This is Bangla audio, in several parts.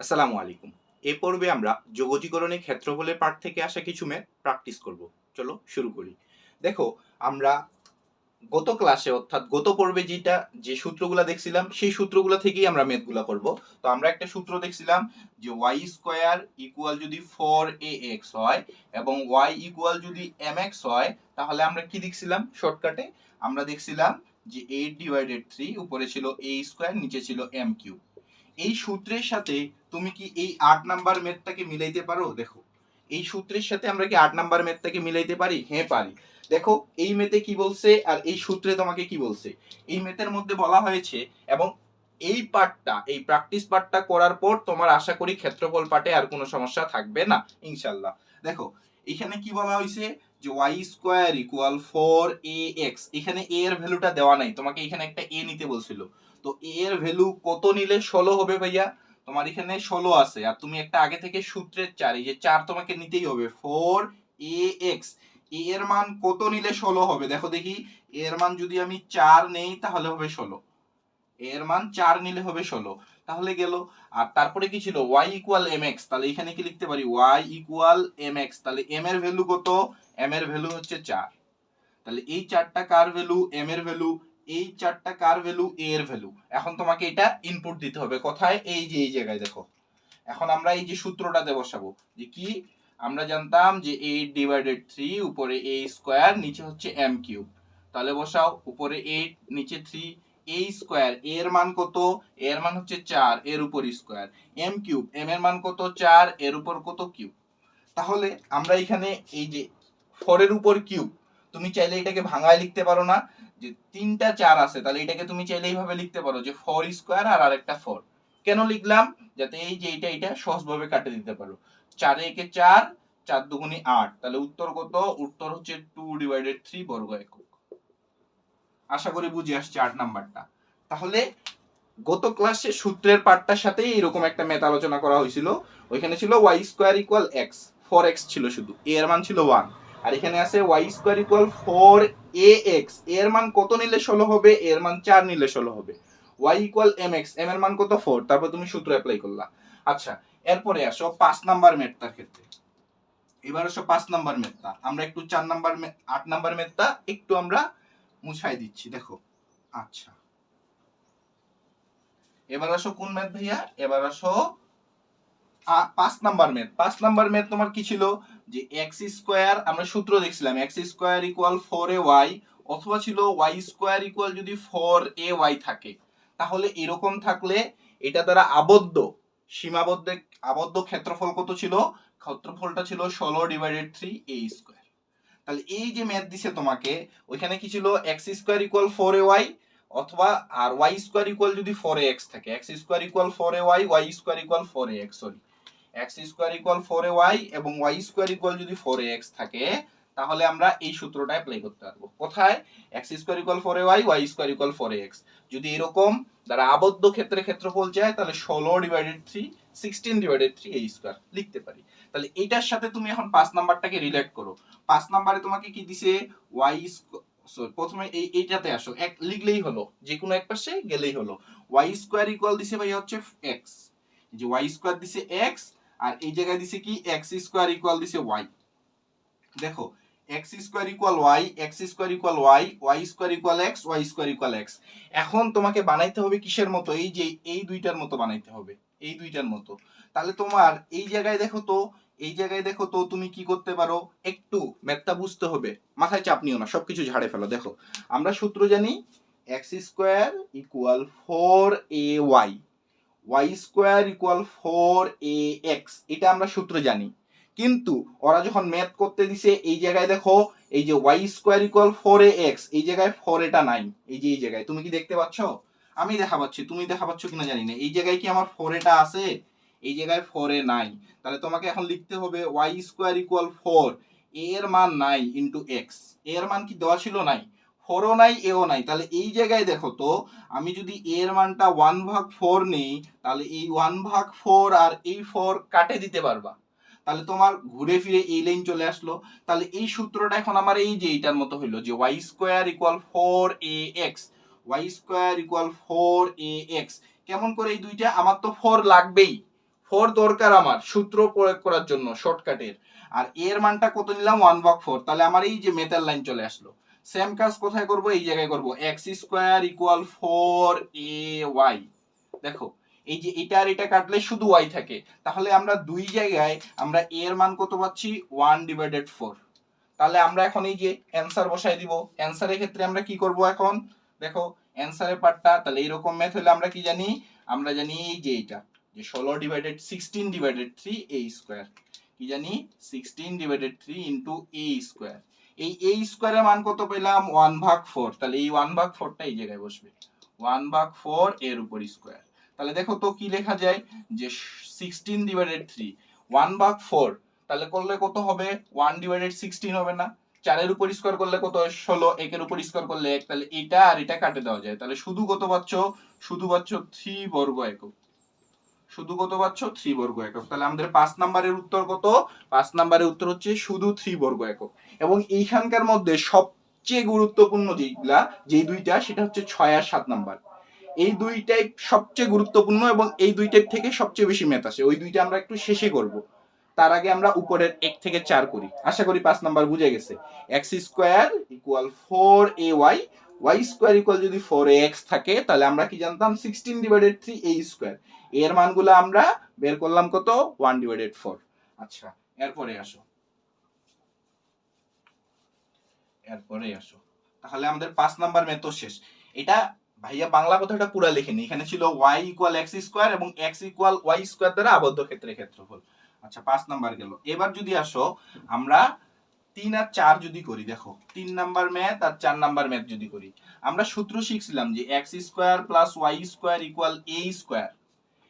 আসসালামু আলাইকুম। এ পর্বে আমরা যোগজীকরণে ক্ষেত্রফলের পাঠ থেকে আসা কিছু ম্যাথ প্র্যাকটিস করব। চলো শুরু করি। দেখো, আমরা গত ক্লাসে অর্থাৎ গত পর্বে যেটা, যে সূত্রগুলো দেখছিলাম, সেই সূত্রগুলো থেকেই আমরা ম্যাথগুলো করব। তো আমরা একটা সূত্র দেখছিলাম যে ওয়াই স্কোয়ার ইকুয়াল যদি ফোর এ এক্স হয় এবং ওয়াই ইকুয়াল যদি এম এক্স হয়, তাহলে আমরা কি দেখছিলাম শর্টকাটে আমরা দেখছিলাম যে এইট ডিভাইডেড থ্রি উপরে ছিল এ স্কোয়ার নিচে ছিল এম কিউব এই সূত্রের সাথে তুমি কি এই আট নাম্বার মেথটাকে মিলাইতে পারো? দেখো। এই সূত্রের সাথে আমরা কি আট নাম্বার মেথটাকে মিলাইতে পারি? হ্যাঁ পারি। দেখো, এই মেতে কি বলছে আর এই সূত্রে তোমাকে কি বলছে? এই মেথের মধ্যে বলা হয়েছে এবং এই পার্টটা এই প্র্যাকটিস পার্টটা করার পর তোমার আশা করি ক্ষেত্রফল পাঠে আর কোনো সমস্যা থাকবে না, ইনশাল্লাহ। দেখো, এখানে কি বলা হয়েছে? যে Y square equal four A X এখানে এ এর ভ্যালুটা দেওয়া নাই, তোমাকে এখানে একটা এ নিতে বলছিল। তো এ এর ভ্যালু কত নিলে ষোলো হবে ভাইয়া? তোমার এখানে ষোলো আছে, আর তুমি একটা আগে থেকে সূত্রের চার, এই যে চার তোমাকে নিতেই হবে ফোর এ এক্স এ এর মান কত নিলে ষোলো হবে? দেখো দেখি এর মান যদি আমি চার নেই, তাহলে হবে ষোলো। এর মান চার নিলে হবে ষোলো, তাহলে গেল। আর তারপরে কি ছিল? ওয়াই ইকুয়াল এম এক্স তাহলে এখানে কি লিখতে পারি? ওয়াই ইকুয়াল এম এক্স তাহলে এম এর ভ্যালু কত? এম এর ভ্যালু হচ্ছে চার। তাহলে এই চারটা কার ভ্যালু এম এর ভ্যালু এই চারটা কার ভ্যালু এ এর ভ্যালু এখন তোমাকে এটা ইনপুট দিতে হবে। কোথায়? এই যে, এই জায়গায় দেখো। এখন আমরা এই যে সূত্রটাতে বসাবো যে কি? আমরা জানতাম যে এইট ডিভাইডেড থ্রি উপরে এ স্কোয়ার নিচে হচ্ছে এম কিউব তাহলে বসাও, উপরে এইট নিচে থ্রি এ স্কোয়ার এর মান কত? এর মান হচ্ছে চার, এর উপর স্কোয়ার এম কিউব এম এর মান কত? চার, এর উপর কত? কিউব তাহলে আমরা এখানে এই যে ফোরের উপর কিউব। তুমি চাইলে এটাকে ভাঙায় লিখতে পারো না। যে তিনটা চার আছে, তাহলে এটাকে তুমি চাইলে এইভাবে লিখতে পারো যে ফোর স্কোয়ার আর আরেকটা ফোর। কেন লিখলাম? যাতে এই যে এটা এটা সহজভাবে কাটে দিতে পারো। চারে একে চার চার দুগুনি আট। তাহলে উত্তর কত? উত্তর হচ্ছে টু ডিভাইডেড থ্রি বর্গ একক। আশা করি বুঝে আসছে আট নাম্বারটা। তাহলে গত ক্লাসে সূত্রের পার্টটার সাথে এরকম একটা ম্যাথ আলোচনা করা হয়েছিল। ওইখানে ছিল y square equal x. Four x ছিল শুধু। এ এর মান ছিল ওয়ান। আর এখানে আছে y square equal four a এক্সের মান কত নিলে ষোলো হবে? এর মান চার নিলে ষোলো হবে। Y equal m x m এর মান কত? ফোর তারপর তুমি সূত্র অ্যাপ্লাই করলা। আচ্ছা এরপরে আসো পাঁচ নাম্বার মেথটার ক্ষেত্রে। এবার আসো পাঁচ নাম্বার মেথটা আমরা একটু চার নাম্বার আট নাম্বার মেথটা একটু আমরা মুছাই দিচ্ছি, দেখো। আচ্ছা। এবার আসো কোন ম্যাথ ভাইয়া? এবার আসো পাঁচ নাম্বার ম্যাথ পাঁচ নাম্বার ম্যাথ তোমার কি ছিল? যে এক্স স্কোয়ার আমরা সূত্র দেখছিলাম x square equal four a y অথবা ছিল ওয়াই স্কোয়ার ইকুয়াল যদি ফোর এ ওয়াই থাকে। তাহলে এরকম থাকলে এটা দ্বারা আবদ্ধ, সীমাবদ্ধ, আবদ্ধ ক্ষেত্রফল কত ছিল? ক্ষেত্রফলটা ছিল ষোলো ডিভাইডেড থ্রি এ স্কোয়ার তাহলে এই যে ম্যাথ দিছে তোমাকে, ওইখানে কি ছিল? X square equal four a y অথবা আর ওয়াই স্কোয়ার ইকুয়াল যদি ফোর এ এক্স থাকে x square equal four a y y square equal four a x sorry x square equal four a y এবং ওয়াই স্কোয়ার ইকুয়াল যদি ফোর এ এক্স থাকে, তাহলে আমরা এই সূত্রটা অ্যাপ্লাই করতে পারব। কোথায়? X square equal four a y y square equal four x যদি এরকম, দ্বারা আবদ্ধ ক্ষেত্রে ক্ষেত্রফল যায়, তাহলে ষোলো divided three sixteen divided three এই স্কোয়ার লিখতে পারি। তাহলে এইটার সাথে তুমি এখন পাঁচ নাম্বারটাকে রিলেট করো। পাঁচ নাম্বারে তোমাকে কি দিছে? ওয়াই সরি প্রথমে এই, এইটাতে আসো। এক, লিখলেই হলো। যে কোনো এক পাশে গেলেই হলো। ওয়াই স্কোয়ার ইকুয়াল দিছে ভাই হচ্ছে এক্স যে ওয়াই স্কোয়ার দিছে এক্স আর এই জায়গায় দিছে কি? এক্স স্কোয়ার ইকুয়াল দিছে ওয়াই দেখো x square equal y x square equal y y square equal x y square equal x এখন তোমাকে বানাইতে হবে কিসের মতো? এই যে এই দুইটার মতো বানাইতে হবে, এই দুইটার মতো। তাহলে তোমার এই জায়গায় দেখো তো, এই জায়গায় দেখো তো, তুমি কি করতে পারো? একটু ম্যাথটা বুঝতে হবে। মাথায় চাপ নিও না, সবকিছু ঝাড়ে ফেলো। দেখো, আমরা সূত্র জানি x square equal four a y y square equal four a x এটা আমরা সূত্র জানি। কিন্তু ওরা যখন ম্যাথ করতে দিছে, এই জায়গায় দেখো, এই যে y square equal four a x এই জায়গায় ফোর এটা নাই। এই যে এই জায়গায়, তুমি কি দেখতে পাচ্ছ? আমি দেখা পাচ্ছি, তুমি দেখা পাচ্ছ কিনা জানি না। এই জায়গায় কি আমার ফোর এটা আছে? এই জায়গায় ফোর এ নাই। তাহলে তোমাকে এখন লিখতে হবে ওয়াই স্কোয়ার ইকুয়াল ফোর এর মান নাই ইন্টু এক্সের মান কি দেওয়া ছিল? নাই। ফোরও নাই এও নাই। তাহলে এই জায়গায় দেখো তো, আমি যদি এর মানটা ওয়ান ভাগ ফোর নেই, তাহলে এই ওয়ান ভাগ ফোর আর এই ফোর কাটে দিতে পারবা। তাহলে তোমার ঘুরে ফিরে এই লাইন চলে আসলো। তাহলে এই সূত্রটা এখন আমার এই যে এইটার মতো হইল যে y square equal four a x y square equal four a x কেমন করে এই দুইটা? আমার তো ফোর লাগবেই। ফোর দরকার আমার, সূত্র প্রয়োগ করার জন্য শর্টকাটের আর এর মানটা কত নিলাম? ওয়ান ভাগ ফোর তাহলে আমার এই যে মেটাল লাইন চলে আসলো। সেম কাজ কোথায় করব? এই জায়গায় করব। X square equal four a y দেখো, এই যে এটা আর এটা কাটলে শুধু ওয়াই থাকে। তাহলে আমরা দুই জায়গায় আমরা এ এর মান কত পাচ্ছি? ওয়ান ডিভাইডেড ফোর তাহলে আমরা এখন এই যে অ্যান্সার বসাই দিব। অ্যান্সারের ক্ষেত্রে আমরা কি করব এখন? দেখো অ্যান্সারের পার্টটা, তাহলে এরকম ম্যাথ হলে আমরা কি জানি? আমরা জানি এই যে এটা, যে ষোলো divided sixteen divided three a square কি জানি? Sixteen divided three into a square এই এ স্কোয়ারের মান কত পেলাম? ওয়ান ভাগ ফোর তাহলে এই ওয়ান ভাগ ফোরটা এই জায়গায় বসবে। ওয়ান ভাগ ফোর এর উপর স্কোয়ার তাহলে দেখো তো কি লেখা যায়? যে সিক্সটিন ডিভাইডেড থ্রি ওয়ান ভাগ ফোর তাহলে করলে কত হবে? ওয়ান ডিভাইডেড সিক্সটিন হবে না। চারের উপর স্কোয়ার করলে কত? ষোলো। একের উপর স্কোয়ার করলে এক। তাহলে এটা আর এটা কাটে দেওয়া যায়। তাহলে শুধু কত পাচ্ছ? শুধু পাচ্ছ থ্রি বর্গ একক। শুধু কত পাচ্ছ? থ্রি বর্গ একক। তাহলে আমাদের পাঁচ নাম্বারের উত্তর কত? পাঁচ নাম্বারের উত্তর হচ্ছে শুধু থ্রি বর্গ একক। এবং এইখানকার মধ্যে সবচেয়ে গুরুত্বপূর্ণ যেগুলা যেই দুইটা, সেটা হচ্ছে ছয় আর সাত নাম্বার। এই দুই টাইপ সবচেয়ে গুরুত্বপূর্ণ এবং এই দুই টাইপ থেকে সবচেয়ে বেশি ম্যাথ আসে। ওই দুইটা আমরা একটু শেষে করব। তার আগে আমরা উপরের এক থেকে চার করি। আশা করি পাঁচ নাম্বার বুঝে গেছে। X square equal four a y y square equal যদি ফোর এক্স থাকে, তাহলে আমরা কি জানতাম? সিক্সটিন ডিভাইডেড থ্রি এর মানগুলো আমরা বের করলাম কত? ওয়ান ডিভাইডেড ফোর আচ্ছা এরপরে আসো। এরপরে আসো। তাহলে আমাদের পাঁচ নাম্বার মেথড শেষ। এটা ভাইয়া বাংলা কথাটা পুরা লিখেনি। এখানে ছিল ওয়াই ইকুয়াল এক্স স্কোয়ার এবং এক্স ইকুয়াল ওয়াই স্কোয়ার দ্বারা আবদ্ধ ক্ষেত্রে ক্ষেত্রফল। আচ্ছা পাঁচ নাম্বার গেল। এবার যদি আসো, আমরা তিন আর চার যদি করি, দেখো, তিন নাম্বার ম্যাথ আর চার নাম্বার ম্যাথ যদি করি, আমরা সূত্র শিখছিলাম যে x square plus y square equal a square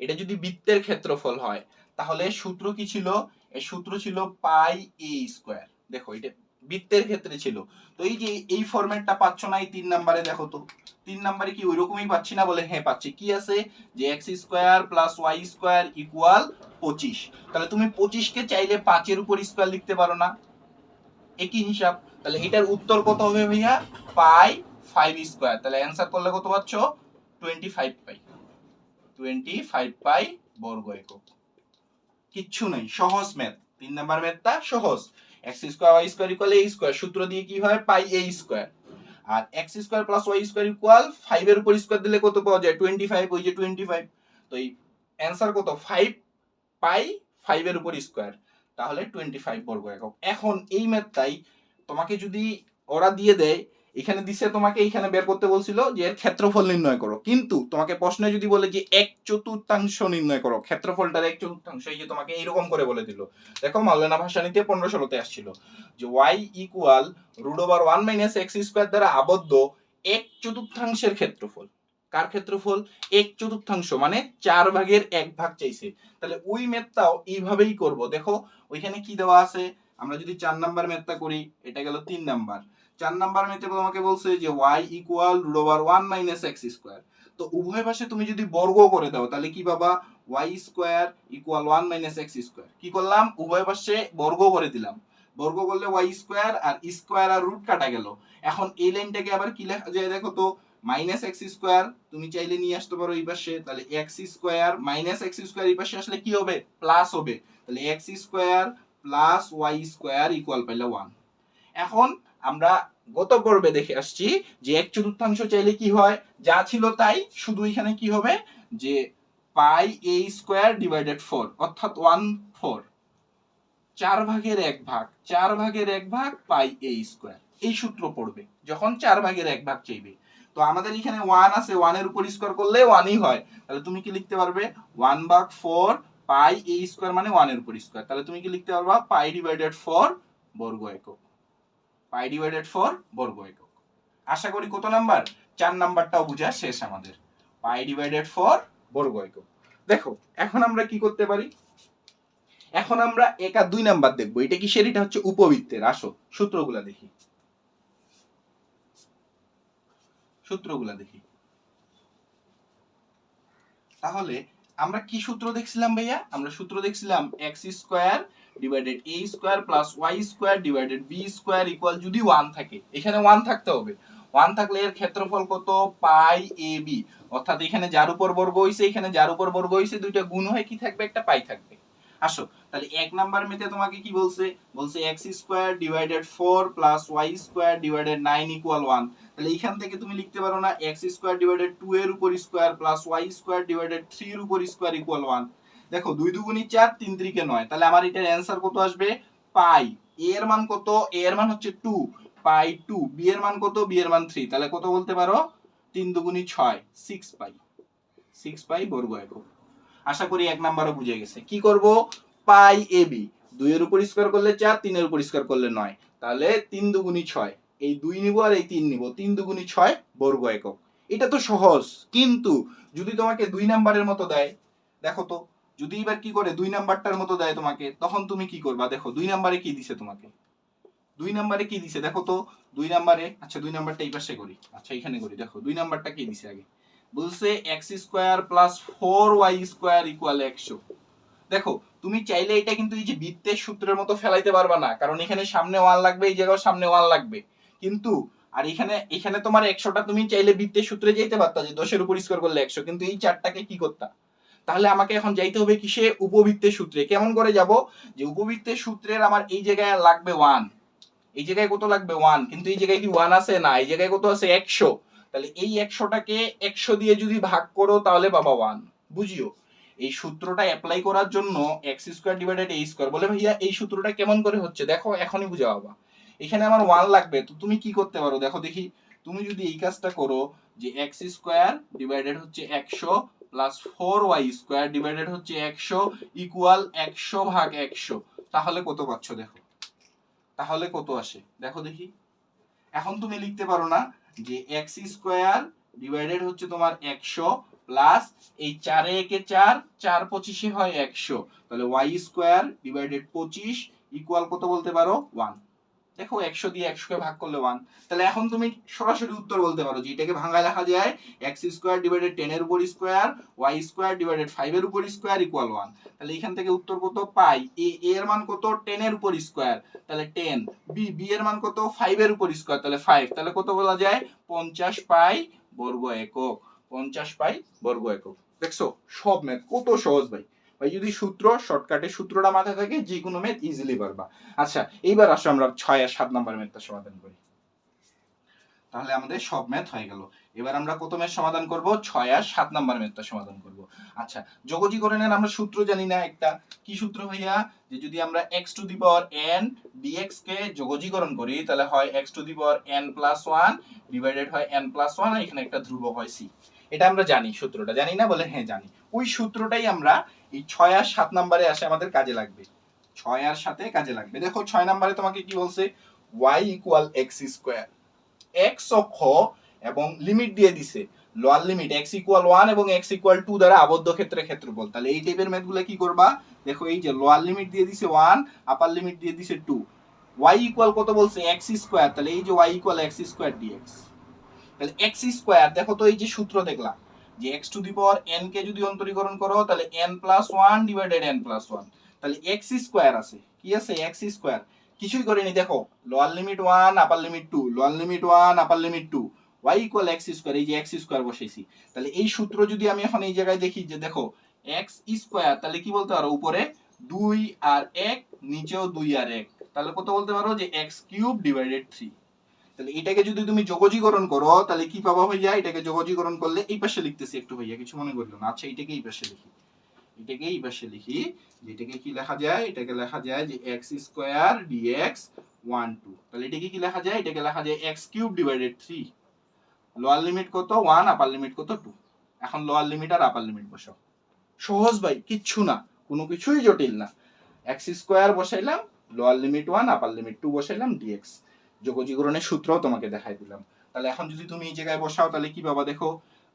এটা যদি বৃত্তের ক্ষেত্রফল হয়, তাহলে সূত্র কি ছিল? সূত্র ছিল পাই এ স্কোয়ার দেখো, এটা বৃত্তের ক্ষেত্রে ছিল। তো এই যে এই ফরম্যাটটা পাচ্ছ না এই তিন নাম্বারে, দেখো তো, তিন নাম্বারে কি ওইরকমই পাচ্ছি না বলে? হ্যাঁ পাচ্ছি। কি আছে? যে x square plus y square equal পঁচিশ। তাহলে তুমি পঁচিশকে চাইলে পাঁচের উপর স্কোয়ার লিখতে পারো না। একই হিসাব। তাহলে এটার উত্তর কত হবে ভাইয়া? পাই ফাইভ স্কোয়ার তাহলে অ্যান্সার করলে কত পাচ্ছ? Twenty five pi. Twenty five pi বর্গ একক। কিচ্ছু নাই, সহজ ম্যাথ তিন নাম্বার ম্যাথটা সহজ। X square y square equal a square সূত্র দিয়ে কি হয়? Pi a square R x square plus y square equal five এর উপর স্কোয়ার দিলে কত পাওয়া যায়? টোয়েন্টি ফাইভ ওই যে টোয়েন্টি ফাইভ তো এই অ্যান্সার কত? ফাইভ পাই ফাইভ এর উপর স্কোয়ার তাহলে টোয়েন্টি ফাইভ বর্গ একক। এখন এই ম্যাথটাই তোমাকে যদি ওরা দিয়ে দেয়, এখানে দিছে তোমাকে, এখানে বের করতে বলছিল যে এর ক্ষেত্রফল নির্ণয় করো। কিন্তু তোমাকে প্রশ্নে যদি বলে যে এক চতুর্থাংশ নির্ণয় করো, ক্ষেত্রফলটার এক চতুর্থাংশ, এই যে তোমাকে এইরকম করে বলে দিল। দেখো মাওলানা ভাষানিতে পনেরো ষোলোতে আসছিল যে y equal root over one minus x square দ্বারা আবদ্ধ এক চতুর্থাংশের ক্ষেত্রফল। কার ক্ষেত্রফল? এক চতুর্থাংশ মানে চার ভাগের এক ভাগ চাইছে। তাহলে ওই ম্যাথটাও এইভাবেই করব। দেখো, ওইখানে কি দেওয়া আছে? আমরা যদি চার নাম্বার ম্যাথটা করি, এটা গেল তিন নাম্বার। চার নাম্বার ম্যাথে তোমাকে বলছে যে y equal root over one minus x square তো উভয় পাশে তুমি যদি বর্গ করে দাও, তাহলে কি বাবা y square equal one minus x square কি করলাম? উভয় পাশে বর্গ করে দিলাম। বর্গ করলে ওয়াই স্কোয়ার আর স্কোয়ার আর রুট কাটা গেল। এখন এই লাইনটাকে আবার কি লেখা যায় দেখো তো? মাইনাস এক্স স্কোয়ার তুমি চাইলে নিয়ে আসতে পারো এই পাশে, তাহলে x square minus x square এই পাশে আসলে কি হবে? প্লাস হবে। তাহলে x square plus y square equal পাইলে ওয়ান এখন আমরা গত পর্বে দেখে আসছি যে এক চতুর্থাংশ চাইলে কি হয়? যা ছিল তাই, শুধু এখানে কি হবে? যে pi a square divided four অর্থাৎ ওয়ান ফোর চার ভাগের এক ভাগ, চার ভাগের এক ভাগ পাই এ স্কোয়ার এই সূত্র পড়বে, যখন চার ভাগের এক ভাগ চাইবে। তো আমাদের এখানে ওয়ান আছে ওয়ানের উপর স্কোয়ার করলে ওয়ানই হয়। তাহলে তুমি কি লিখতে পারবে? ওয়ান ভাগ ফোর পাই এ স্কোয়ার মানে ওয়ানের উপর স্কোয়ার তাহলে তুমি কি লিখতে পারবা? পাই ডিভাইডেড ফোর বর্গ একক। পাই ডিভাইডেড ফোর বর্গ একক। আশা করি কত নাম্বার চার নাম্বারটাও বোঝা শেষ আমাদের। পাই ডিভাইডেড ফোর বর্গ একক। দেখো, এখন আমরা কি করতে পারি? এখন আমরা এক দুই নাম্বার দেখব। এটা কিসের? এটা হচ্ছে উপবৃত্তের আসো সূত্রগুলা দেখি। সূত্রগুলা দেখি। তাহলে আমরা কি সূত্র দেখছিলাম ভাইয়া? আমরা সূত্র দেখছিলাম x square divided a square plus y square divided b square equal যদি ওয়ান থাকে, এখানে ওয়ান থাকতে হবে। ওয়ান থাকলে এর ক্ষেত্রফল কত? পাই এ বি অর্থাৎ এখানে যার উপর বর্গ হইছে, এখানে যার উপর বর্গ হইছে, দুইটা গুণ হয়ে কি থাকবে? একটা পাই থাকবে। আসো তাহলে এক নাম্বার মেতে তোমাকে কি বলছে? বলছে x square divided four plus y square divided nine equal one তাহলে এখান থেকে তুমি লিখতে পারো না এক্স স্কোয়ার ডিভাইডেড টু এর উপর square plus y square divided three এর উপর স্কোয়ার ইকুয়াল ওয়ান দেখো, দুই দুগুণি চার তিন ত্রিকে নয়। তাহলে আমার এটার অ্যান্সার কত আসবে? পাই। এর মান কত? এ এর মান হচ্ছে টু পাই টু বি এর মান কত? বি এর মান থ্রি তাহলে কত বলতে পারো? তিন দুগুণি ছয় সিক্স পাই। সিক্স পাই বর্গ একক। আশা করি এক নাম্বারও বুঝে গেছে। কি করব? Pi a b. দুইয়ের উপর স্কোয়ার করলে চার, তিনের উপর স্কোয়ার করলে নয়। তাহলে তিন দুগুণি ছয়। এই দুই নিব আর এই তিন নিব। তিন দুগুণি ছয় বর্গ একক। এটা তো সহজ। কিন্তু যদি তোমাকে দুই নাম্বারের মতো দেয়, দেখো তো, যদি এবার কি করে দুই নাম্বারটার মতো দেয় তোমাকে, তখন তুমি কি করবা? দেখো, দুই নাম্বারে কি দিছে তোমাকে? দুই নাম্বারে কি দিছে? দেখো তো, দুই নাম্বারে আচ্ছা দুই নাম্বারটা এই পাশে করি। আচ্ছা এখানে করি। দেখো, দুই নাম্বারটা কি দিছে আগে? বলছে x square plus four y square equal একশো। দেখো তুমি চাইলে এটা কিন্তু এই যে বৃত্তের সূত্রের মতো ফেলাইতে পারবা না, কারণ এখানে সামনে ওয়ান লাগবে, এই জায়গাও সামনে ওয়ান লাগবে। কিন্তু, আর এখানে এখানে তোমার একশোটা তুমি চাইলে বৃত্তের সূত্রে যেতে পারতা, যে দশের উপর স্কোয়ার করলে একশো, কিন্তু এই চারটাকে কি করতা? তাহলে আমাকে এখন যাইতে হবে কিসে? উপবৃত্তের সূত্রে। কেমন করে যাব? যে উপবৃত্তের সূত্রের আমার এই জায়গায় লাগবে ওয়ান এই জায়গায় কত লাগবে? ওয়ান কিন্তু এই জায়গায় কি ওয়ান আছে? না, এই জায়গায় কত আছে? একশো। তাহলে এই একশোটাকে একশো দিয়ে যদি ভাগ করো, তাহলে বাবা ওয়ান বুঝিও? এই সূত্রটা অ্যাপ্লাই করার জন্য x square divided a square বলে ভাইয়া এই সূত্রটা কেমন করে হচ্ছে? দেখো, এখনই বুঝা বাবা এখানে আমার ওয়ান লাগবে, তো তুমি কি করতে পারো? দেখো দেখি, তুমি যদি এই কাজটা করো যে এক্স স্কোয়ার ডিভাইডেড হচ্ছে একশো plus four y square divided হচ্ছে একশো ইকুয়াল একশো ভাগ একশো। তাহলে কত পাচ্ছ দেখো? তাহলে কত আসে? দেখো দেখি। এখন তুমি লিখতে পারো না যে এক্স স্কোয়ার ডিভাইডেড হচ্ছে তোমার একশো প্লাস এই চারে একে চার চার পঁচিশে হয় একশো। তাহলে ওয়াই স্কোয়ার ডিভাইডেড পঁচিশ ইকুয়াল কত বলতে পারো? ওয়ান দেখো একশো দিয়ে একশোকে ভাগ করলে ওয়ান তাহলে এখন তুমি সরাসরি উত্তর বলতে পারো যে এটাকে ভাঙায় লেখা যায় এক্স স্কোয়ার ডিভাইডেড টেন এর উপর square y square divided five এর উপর স্কোয়ার ইকুয়াল ওয়ান তাহলে এখান থেকে উত্তর কত পাই? এ এর মান কত? টেন এর উপর স্কোয়ার তাহলে টেন বি বি এর মান কত? ফাইভ এর উপর স্কোয়ার তাহলে ফাইভ তাহলে কত বলা যায়? পঞ্চাশ পাই বর্গ একক। পঞ্চাশ পাই বর্গ একক। দেখছ, সব ম্যাথ কত সহজ ভাই। ভাই, যদি সূত্র শর্টকাটে সূত্রটা মাথায় থাকে যে কোনো ম্যাথ ইজিলি পারবা। আচ্ছা এইবার আসো আমরা ছয় আর সাত নাম্বার ম্যাথটা সমাধান করি। তাহলে আমাদের সব ম্যাথ হয়ে গেল। এবার আমরা কত ম্যাথ সমাধান করব? ছয় আর সাত নাম্বার ম্যাথটা সমাধান করব। আচ্ছা যোগজীকরণের আমরা সূত্র জানি না একটা। কি সূত্র ভাইয়া? যে যদি আমরা x to the power n dx কে যোগজীকরণ করি, তাহলে হয় x to the power n plus one divided হয় n প্লাস ওয়ান এখানে একটা ধ্রুবক হয় c এটা আমরা জানি, সূত্রটা। জানি না বলে হ্যাঁ জানি। ওই সূত্রটাই আমরা এই ছয় আর সাত নাম্বারে আসে আমাদের কাজে লাগবে। ছয় আর সাথে কাজে লাগবে। দেখো, ছয় নাম্বারে তোমাকে কি বলছে? Y equal x square x অক্ষ এবং লিমিট দিয়ে দিছে। Lower limit x equal one এবং এক্স ইকুয়াল টু দ্বারা আবদ্ধ ক্ষেত্রে ক্ষেত্রফল। তাহলে এই টাইপের ম্যাথগুলো কি করবা? দেখো, এই যে লোয়ার লিমিট দিয়ে দিছে ওয়ান আপার লিমিট দিয়ে দিছে টু ওয়াই ইকুয়াল কত বলছে? এক্স স্কোয়ার তাহলে এই যে y equal x square dx তাহলে এক্স স্কোয়ার দেখো তো এই যে সূত্র দেখলাম, যে x to the power n কে যদি অন্তরীকরণ করো, তাহলে n plus one divided n plus one তাহলে এক্স স্কোয়ার আছে, কি আছে? এক্স স্কোয়ার কিছুই করিনি, দেখো lower limit one upper limit two lower limit one upper limit two y equal x square এই যে এক্স স্কোয়ার বসেছি। তাহলে এই সূত্র যদি আমি এখন এই জায়গায় দেখি, যে দেখো এক্স স্কোয়ার তাহলে কি বলতে পারো? উপরে দুই আর এক, নিচেও দুই আর এক। তাহলে কত বলতে পারো? যে এক্স কিউব ডিভাইডেড থ্রি তাহলে এটাকে যদি তুমি যোগজীকরণ করো, তাহলে কি পাবা ভাইয়া? এটাকে যোগজীকরণ করলে এই পাশে লিখতেছি একটু ভাইয়া, কিছু মনে করিও না। আচ্ছা এটাকে এই পাশে লিখি। এটাকে এই পাশে লিখি যেটাকে কি লেখা যায়? এটাকে লেখা যায় যে x square dx one two তাহলে এটাকে কি লেখা যায়? এটাকে লেখা যায় x cube divided three lower limit কত? ওয়ান আপার লিমিট কত? টু এখন লোয়ার লিমিট আর আপার লিমিট বসাও। সহজ ভাই, কিচ্ছু না, কোনো কিছুই জটিল না। X square বসাইলাম lower limit one upper limit two বসাইলাম dx যোগজীকরণের সূত্রও তোমাকে দেখাই দিলাম। তাহলে এখন যদি তুমি এই জায়গায় বসাও, তাহলে কি বাবা দেখো,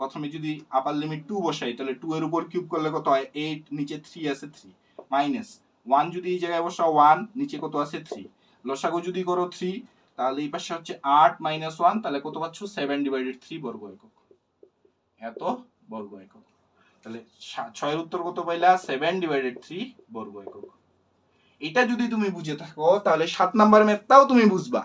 প্রথমে যদি আপার লিমিট টু বসাই, তাহলে টু এর উপর কিউব করলে কত হয়? এইট নিচে থ্রি আছে থ্রি মাইনাস ওয়ান যদি এই জায়গায় বসাও ওয়ান নিচে কত আছে থ্রি লসাগু যদি করো থ্রি তাহলে এই পাশে হচ্ছে আট মাইনাস ওয়ান তাহলে কত পাচ্ছ? সেভেন ডিভাইডেড থ্রি বর্গ একক। এত বর্গ একক। তাহলে ছয়ের উত্তর কত পাইলা? সেভেন ডিভাইডেড থ্রি বর্গ একক। এটা যদি তুমি বুঝে থাকো, তাহলে সাত নাম্বার ম্যাথটাও তুমি বুঝবা।